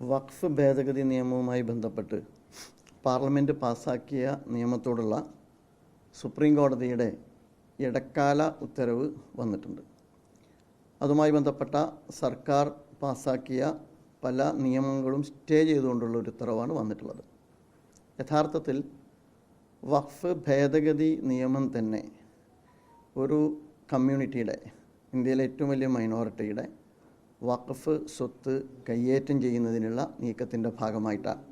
വഖഫ് ഭേദഗതി നിയമവുമായി ബന്ധപ്പെട്ട് പാർലമെന്റ് പാസാക്കിയ നിയമത്തോടുള്ള സുപ്രീം കോടതിയുടെ ഇടക്കാല ഉത്തരവ് വന്നിട്ടുണ്ട്. അതുമായി ബന്ധപ്പെട്ട സർക്കാർ പാസാക്കിയ പല നിയമങ്ങളും സ്റ്റേ ചെയ്തുകൊണ്ടുള്ള ഒരു ഉത്തരവാണ് വന്നിട്ടുള്ളത്. യഥാർത്ഥത്തിൽ വഖഫ് ഭേദഗതി നിയമം തന്നെ ഒരു കമ്മ്യൂണിറ്റിയുടെ ഇന്ത്യയിലെ ഏറ്റവും വലിയ മൈനോറിറ്റിയുടെ വഖഫ് സ്വത്ത് കയ്യേറ്റം ചെയ്യുന്നതിനുള്ള നീക്കത്തിന്റെ ഭാഗമായിട്ടാണ്.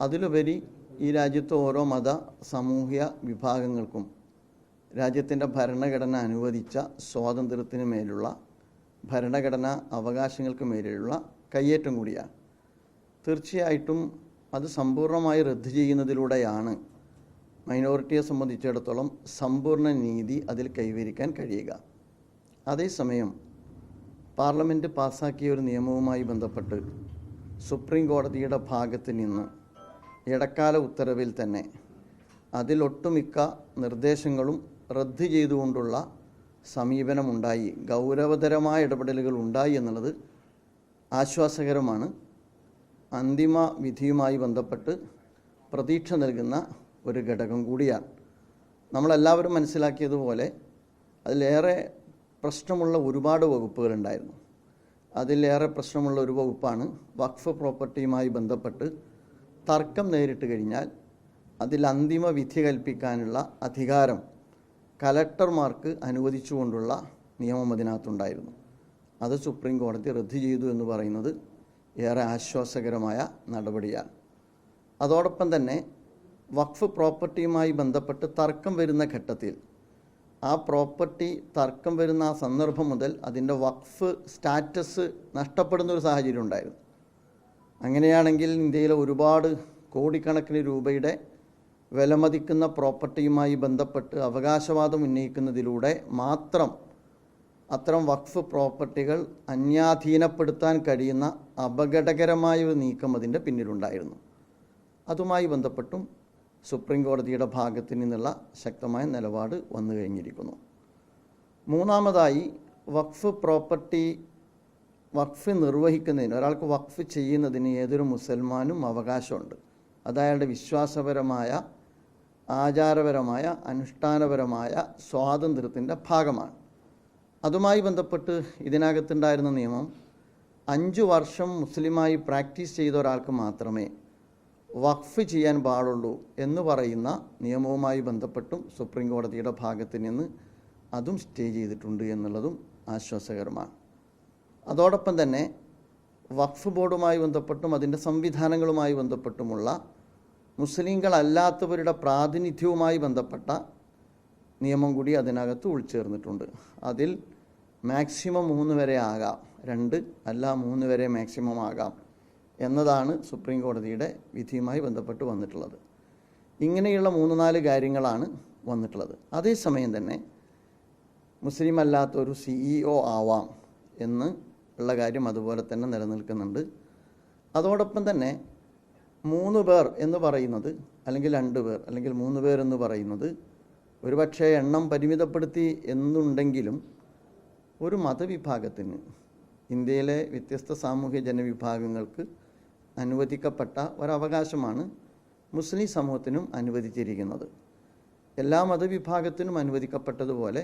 അതിലുപരി ഈ രാജ്യത്തെ ഓരോ മത സാമൂഹ്യ വിഭാഗങ്ങൾക്കും രാജ്യത്തിന്റെ ഭരണഘടന അനുവദിച്ച സ്വാതന്ത്ര്യത്തിന് മേലുള്ള ഭരണഘടനാ അവകാശങ്ങൾക്ക് മേലുള്ള കയ്യേറ്റം കൂടിയാണ്. തീർച്ചയായിട്ടും അത് സമ്പൂർണമായി റദ്ദ് ചെയ്യുന്നതിലൂടെയാണ് മൈനോറിറ്റിയെ സംബന്ധിച്ചിടത്തോളം സമ്പൂർണ നീതി അതിൽ കൈവരിക്കാൻ കഴിയുക. അതേസമയം പാർലമെന്റ് പാസാക്കിയ ഒരു നിയമവുമായി ബന്ധപ്പെട്ട് സുപ്രീം കോടതിയുടെ ഭാഗത്ത് നിന്ന് ഇടക്കാല ഉത്തരവിൽ തന്നെ അതിലൊട്ടുമിക്ക നിർദ്ദേശങ്ങളും റദ്ദ് ചെയ്തുകൊണ്ടുള്ള സമീപനമുണ്ടായി. ഗൗരവതരമായ ഇടപെടലുകൾ ഉണ്ടായി എന്നുള്ളത് ആശ്വാസകരമാണ്. അന്തിമ വിധിയുമായി ബന്ധപ്പെട്ട് പ്രതീക്ഷ നൽകുന്ന ഒരു ഘടകം കൂടിയാണ്. നമ്മളെല്ലാവരും മനസ്സിലാക്കിയതുപോലെ അതിലേറെ പ്രശ്നമുള്ള ഒരുപാട് വകുപ്പുകളുണ്ടായിരുന്നു. അതിലേറെ പ്രശ്നമുള്ള ഒരു വകുപ്പാണ് വഖഫ് പ്രോപ്പർട്ടിയുമായി ബന്ധപ്പെട്ട് തർക്കം നേരിട്ട് കഴിഞ്ഞാൽ അതിൽ അന്തിമ വിധി കൽപ്പിക്കാനുള്ള അധികാരം കലക്ടർമാർക്ക് അനുവദിച്ചുകൊണ്ടുള്ള നിയമം അതിനകത്തുണ്ടായിരുന്നു. അത് സുപ്രീം കോടതി റദ്ദ് ചെയ്തു എന്ന് പറയുന്നത് ഏറെ ആശ്വാസകരമായ നടപടിയാണ്. അതോടൊപ്പം തന്നെ വഖഫ് പ്രോപ്പർട്ടിയുമായി ബന്ധപ്പെട്ട് തർക്കം വരുന്ന ഘട്ടത്തിൽ ആ പ്രോപ്പർട്ടി തർക്കം വരുന്ന ആ സന്ദർഭം മുതൽ അതിന്റെ വഖഫ് സ്റ്റാറ്റസ് നഷ്ടപ്പെടുന്ന ഒരു സാഹചര്യം ഉണ്ടായിരുന്നു. അങ്ങനെയാണെങ്കിൽ ഇന്ത്യയിലെ ഒരുപാട് കോടിക്കണക്കിന് രൂപയുടെ വിലമതിക്കുന്ന പ്രോപ്പർട്ടിയുമായി ബന്ധപ്പെട്ട് അവകാശവാദം ഉന്നയിക്കുന്നതിലൂടെ മാത്രം അത്തരം വഖഫ് പ്രോപ്പർട്ടികൾ അന്യാധീനപ്പെടുത്താൻ കഴിയുന്ന അപകടകരമായ ഒരു നീക്കം അതിന്റെ പിന്നിലുണ്ടായിരുന്നു. അതുമായി ബന്ധപ്പെട്ടും സുപ്രീം കോടതിയുടെ ഭാഗത്തു നിന്നുള്ള ശക്തമായ നിലപാട് വന്നു കഴിഞ്ഞിരിക്കുന്നു. മൂന്നാമതായി വഖഫ് പ്രോപ്പർട്ടി വഖഫ് നിർവഹിക്കുന്നതിന് ഒരാൾക്ക് വഖഫ് ചെയ്യുന്നതിന് ഏതൊരു മുസൽമാനും അവകാശമുണ്ട്. അത് അയാളുടെ വിശ്വാസപരമായ ആചാരപരമായ അനുഷ്ഠാനപരമായ സ്വാതന്ത്ര്യത്തിന്റെ ഭാഗമാണ്. അതുമായി ബന്ധപ്പെട്ട് ഇതിനകത്തുണ്ടായിരുന്ന നിയമം അഞ്ചു വർഷം മുസ്ലിമായി പ്രാക്ടീസ് ചെയ്ത ഒരാൾക്ക് മാത്രമേ വഖഫ് ചെയ്യാൻ പാടുള്ളൂ എന്ന് പറയുന്ന നിയമവുമായി ബന്ധപ്പെട്ടും സുപ്രീം കോടതിയുടെ ഭാഗത്ത് നിന്ന് അതും സ്റ്റേ ചെയ്തിട്ടുണ്ട് എന്നുള്ളതും ആശ്വാസകരമാണ്. അതോടൊപ്പം തന്നെ വഖഫ് ബോർഡുമായി ബന്ധപ്പെട്ടും അതിന്റെ സംവിധാനങ്ങളുമായി ബന്ധപ്പെട്ടുമുള്ള മുസ്ലിങ്ങളല്ലാത്തവരുടെ പ്രാതിനിധ്യവുമായി ബന്ധപ്പെട്ട നിയമം കൂടി അതിനകത്ത് ഉൾച്ചേർന്നിട്ടുണ്ട്. അതിൽ മാക്സിമം മൂന്ന് വരെ ആകാം. രണ്ട് അല്ല മൂന്ന് വരെ മാക്സിമം ആകാം. എന്നതാണ് സുപ്രീം കോടതിയുടെ വിധിയുമായി ബന്ധപ്പെട്ട് വന്നിട്ടുള്ളത്. ഇങ്ങനെയുള്ള മൂന്ന് നാല് കാര്യങ്ങളാണ് വന്നിട്ടുള്ളത്. അതേസമയം തന്നെ മുസ്ലിം അല്ലാത്ത ഒരു സിഇഒ ആവാം എന്ന് ഉള്ള കാര്യം അതുപോലെ തന്നെ നിലനിൽക്കുന്നുണ്ട്. അതോടൊപ്പം തന്നെ മൂന്ന് പേർ എന്ന് പറയുന്നത് അല്ലെങ്കിൽ രണ്ട് പേർ അല്ലെങ്കിൽ മൂന്ന് പേർ എന്ന് പറയുന്നത് ഒരുപക്ഷെ എണ്ണം പരിമിതപ്പെടുത്തി എന്നുണ്ടെങ്കിലും ഒരു മതവിഭാഗത്തിന് ഇന്ത്യയിലെ വ്യത്യസ്ത സാമൂഹ്യ ജനവിഭാഗങ്ങൾക്ക് അനുവദിക്കപ്പെട്ട ഒരവകാശമാണ് മുസ്ലിം സമൂഹത്തിനും അനുവദിച്ചിരിക്കുന്നത്. എല്ലാ മതവിഭാഗത്തിനും അനുവദിക്കപ്പെട്ടതുപോലെ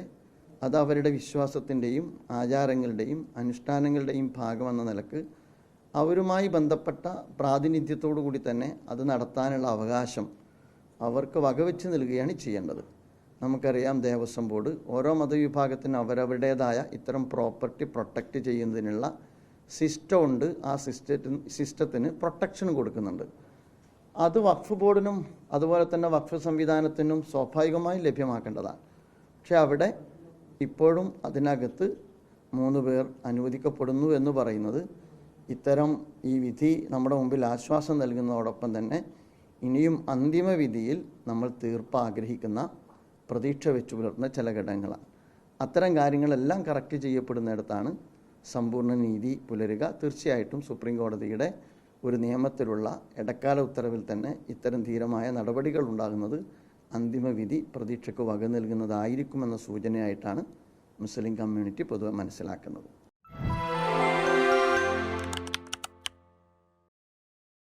അത് അവരുടെ വിശ്വാസത്തിന്റെയും ആചാരങ്ങളുടെയും അനുഷ്ഠാനങ്ങളുടെയും ഭാഗമെന്ന നിലയ്ക്ക് അവരുമായി ബന്ധപ്പെട്ട പ്രാതിനിധ്യത്തോടു കൂടി തന്നെ അത് നടത്താനുള്ള അവകാശം അവർക്ക് വകവെച്ച് നൽകുകയാണ് ചെയ്യേണ്ടത്. നമുക്കറിയാം ദേവസ്വം ബോർഡ് ഓരോ മതവിഭാഗത്തിനും അവരവരുടേതായ ഇത്തരം പ്രോപ്പർട്ടി പ്രൊട്ടക്റ്റ് ചെയ്യുന്നതിനുള്ള സിസ്റ്റം ഉണ്ട് ആ സിസ്റ്റത്തിന് സിസ്റ്റത്തിന് പ്രൊട്ടക്ഷൻ കൊടുക്കുന്നുണ്ട്. അത് വഖഫ് ബോർഡിനും അതുപോലെ തന്നെ വഖഫ് സംവിധാനത്തിനും സ്വാഭാവികമായി ലഭ്യമാക്കേണ്ടതാണ്. പക്ഷെ അവിടെ ഇപ്പോഴും അതിനകത്ത് മൂന്ന് പേർ അനുവദിക്കപ്പെടുന്നു എന്ന് പറയുന്നത് ഇത്തരം ഈ വിധി നമ്മുടെ മുമ്പിൽ ആശ്വാസം നൽകുന്നതോടൊപ്പം തന്നെ ഇനിയും അന്തിമ വിധിയിൽ നമ്മൾ തീർപ്പ് ആഗ്രഹിക്കുന്ന പ്രതീക്ഷ വെച്ചു പുലർത്തുന്ന ചില ഘടകങ്ങളാണ്. അത്തരം കാര്യങ്ങളെല്ലാം കറക്റ്റ് ചെയ്യപ്പെടുന്നിടത്താണ് സമ്പൂർണ നീതി പുലരുക. തീർച്ചയായിട്ടും സുപ്രീം കോടതിയുടെ ഒരു നിയമത്തിലുള്ള ഇടക്കാല ഉത്തരവിൽ തന്നെ ഇത്തരം ധീരമായ നടപടികൾ ഉണ്ടാകുന്നത് അന്തിമ വിധി പ്രതീക്ഷയ്ക്ക് വക നൽകുന്നതായിരിക്കുമെന്ന സൂചനയായിട്ടാണ് മുസ്ലിം കമ്മ്യൂണിറ്റി പൊതുവെ മനസ്സിലാക്കുന്നത്.